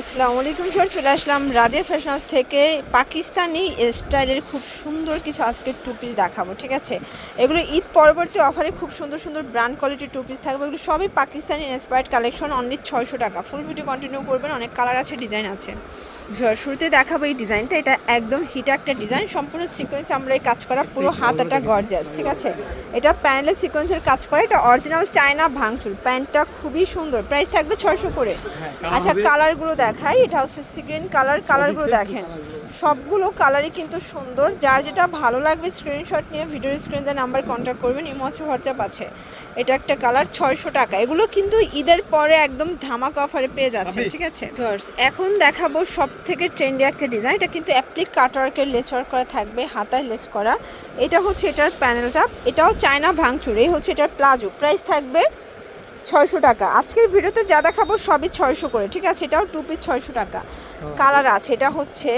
আসসালামু আলাইকুম স্যার চলে আসলাম রাধে ফ্যাশন হাউস থেকে। পাকিস্তানি স্টাইলের খুব সুন্দর কিছু আজকে টু পিস দেখাবো, ঠিক আছে? এগুলো ঈদ পরবর্তী অফারে খুব সুন্দর সুন্দর ব্র্যান্ড কোয়ালিটির টু পিস থাকবে। এগুলো সবই পাকিস্তানি ইন্সপায়ার্ড কালেকশন অনলি ছয়শো টাকা। ফুল ভিডিও কন্টিনিউ করবেন, অনেক কালার আছে ডিজাইন আছে। শুরুতে দেখাবো এই ডিজাইনটা। এটা একদম হিট একটা ডিজাইন। সম্পূর্ণ সিকোয়েন্স আমরা এই কাজ করা পুরো হাতাটা গর্জাস ঠিক আছে? এটা প্যানেলের সিকোয়েন্সের কাজ করা। এটা অরিজিনাল চায়না ভাঙচুর। প্যান্টটা খুবই সুন্দর। প্রাইস থাকবে ছয়শো করে। আচ্ছা কালারগুলো দেখাই। এটা হচ্ছে সিগ্রিন কালার কালারগুলো দেখেন। সবগুলো কালারই কিন্তু সুন্দর। যার যেটা ভালো লাগবে স্ক্রিনশট নিয়ে ভিডিওর স্ক্রিনে নাম্বার কন্ট্যাক্ট করবেন। ইমো আছে হোয়াটসঅ্যাপ আছে। এটা একটা কালার ছয়শো টাকা। এগুলো কিন্তু ঈদের পরে একদম ধামাকা অফারে পেয়ে যাচ্ছে ঠিক আছে? এখন দেখাবো সব থেকে ট্রেন্ডি একটা ডিজাইন এটা কিন্তু অ্যাপ্লিক কাটওয়ার্কের লেস ওয়ার্ক করা থাকবে হাতায় লেস করা। এটা হচ্ছে এটার প্যানেলটা এটাও চায়না ভাঙচুর এই হচ্ছে এটার প্লাজো। প্রাইস থাকবে ছয়শো টাকা। আজকের ভিডিওতে যা দেখাবো সবই ছয়শো করে ঠিক আছে? এটাও টু পিস ছয়শো টাকা। কালার আছে। এটা হচ্ছে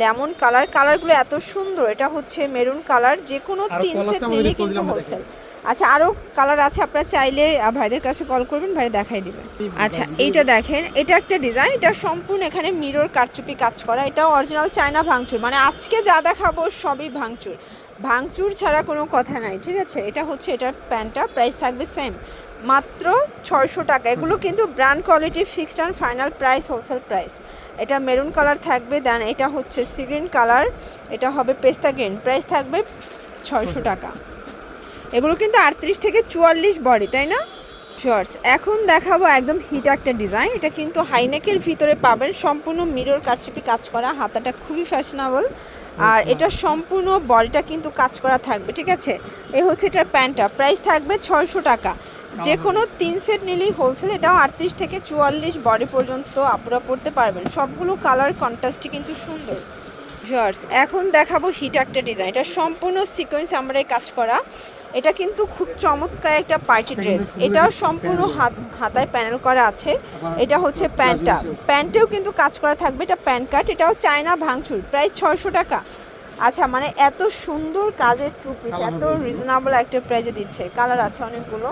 লেমন কালার কালারগুলো এত সুন্দর। এটা হচ্ছে মেরুন কালার যে কোনো তিন সেট নিলে কিন্তু হোলসেল আচ্ছা আরও কালার আছে আপনারা চাইলে ভাইদের কাছে কল করবেন ভাই দেখাই দিবেন আচ্ছা এইটা দেখেন এটা একটা ডিজাইন এটা সম্পূর্ণ এখানে মিরর কারচুপি কাজ করা এটা অরিজিনাল চায়না ভাঙচুর। মানে আজকে যা দেখাবো সবই ভাঙচুর। ভাঙচুর ছাড়া কোনো কথা নাই ঠিক আছে? এটা হচ্ছে এটার প্যান্টটা প্রাইস থাকবে সেম মাত্র ছয়শো টাকা। এগুলো কিন্তু brand quality fixed and final price wholesale price এটা মেরুন কালার থাকবে দেন এটা হচ্ছে সিগ্রিন কালার এটা হবে পেস্তা গ্রিন। প্রাইস থাকবে ছয়শো টাকা। এগুলো কিন্তু আটত্রিশ থেকে চুয়াল্লিশ বডি তাই না? শর্টস এখন দেখাবো একদম হিট একটা ডিজাইন এটা কিন্তু হাইনেকের ভিতরে পাবেন। সম্পূর্ণ মিরর কাটচুপি কাজ করা হাতাটা খুবই ফ্যাশনেবল আর এটা সম্পূর্ণ বডিটা কিন্তু কাজ করা থাকবে ঠিক আছে? এ হচ্ছে এটার প্যান্টটা প্রাইস থাকবে ছয়শো টাকা। যে কোনো তিন সেট নিলেই হোলসেল এটাও আটত্রিশ থেকে চুয়াল্লিশ বডি পর্যন্ত আপনারা পড়তে পারবেন। সবগুলো কালার কন্ট্রাস্টই কিন্তু সুন্দর। ভিউয়ার্স এখন দেখাবো হিট একটা ডিজাইন এটা সম্পূর্ণ সিকোয়েন্স আমরা কাজ করা। এটা কিন্তু খুব চমৎকার একটা পার্টি ড্রেস এটাও সম্পূর্ণ হাত হাতায় প্যানেল করা আছে। এটা হচ্ছে প্যান্টটা। প্যান্টেও কিন্তু কাজ করা থাকবে। এটা প্যান্ট কাট এটাও চায়না ভাঙচুর। প্রায় ছয়শো টাকা। আচ্ছা মানে এত সুন্দর কাজের টু পিস এত রিজনেবল একটা প্রাইজে দিচ্ছে। কালার আছে অনেকগুলো।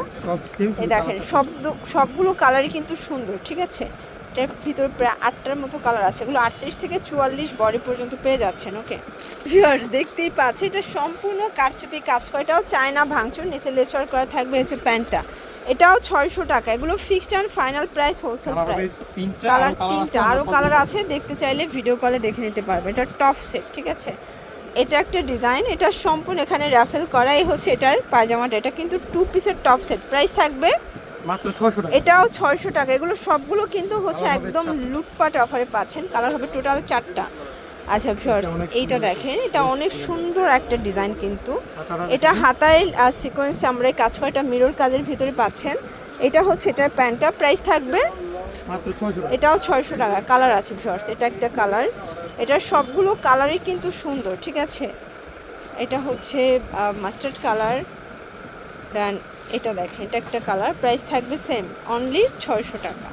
এই দেখেন সব সবগুলো কালারই কিন্তু সুন্দর ঠিক আছে? এটার ভিতরে প্রায় আটটার মতো কালার আছে। এগুলো আটত্রিশ থেকে চুয়াল্লিশ বডি পর্যন্ত পেয়ে যাচ্ছেন ওকে ভিউয়ার দেখতেই পাচ্ছে এটা সম্পূর্ণ কারচুপি কাজ করা। এটাও চায়না ভাঙচুর নিচে লেচার করা থাকবে হচ্ছে প্যান্টটা এটাও ছয়শো টাকা। এগুলো fixed and final price wholesale price colour আরও তিনটা আরও কালার আছে দেখতে চাইলে ভিডিও কলে দেখে নিতে পারবে। এটা টপ সেট ঠিক আছে? এটা একটা ডিজাইন এটা সম্পূর্ণ এখানে র্যাফেল করাই হচ্ছে এটার পায়জামাটা। এটা কিন্তু টু পিসের টপ সেট প্রাইস থাকবে মাত্র 600 টাকা। এটাও ছয়শো টাকা। এগুলো সবগুলো কিন্তু হচ্ছে একদম। লুটপাট অফারে পাচ্ছেন। কালার হবে টোটাল চারটা। আচ্ছা শর্টস এইটা দেখেন এটা অনেক সুন্দর একটা ডিজাইন কিন্তু। এটা হাতায় আর সিকোয়েন্স আমরা এই কাজ করা এটা মিরর কাজের ভিতরে পাচ্ছেন। এটা হচ্ছে এটার প্যান্টটা প্রাইস থাকবে মাত্র 600 টাকা এটাও ছয়শো টাকা, কালার আছে শর্টস এটা একটা কালার। এটার সবগুলো কালারই কিন্তু সুন্দর, ঠিক আছে? এটা হচ্ছে মাস্টার্ড কালার দেন এটা দেখেন, এটা একটা কালার প্রাইস থাকবে সেম অনলি ছয়শো টাকা।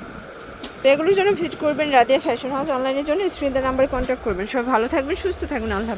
তো এগুলোর জন্য ভিজিট করবেন রাদিয়া ফ্যাশন হাউস অনলাইনের জন্য স্ক্রিনের নাম্বারে কন্ট্যাক্ট করবেন। সবাই ভালো থাকবেন, সুস্থ থাকবেন, আল্লাহ।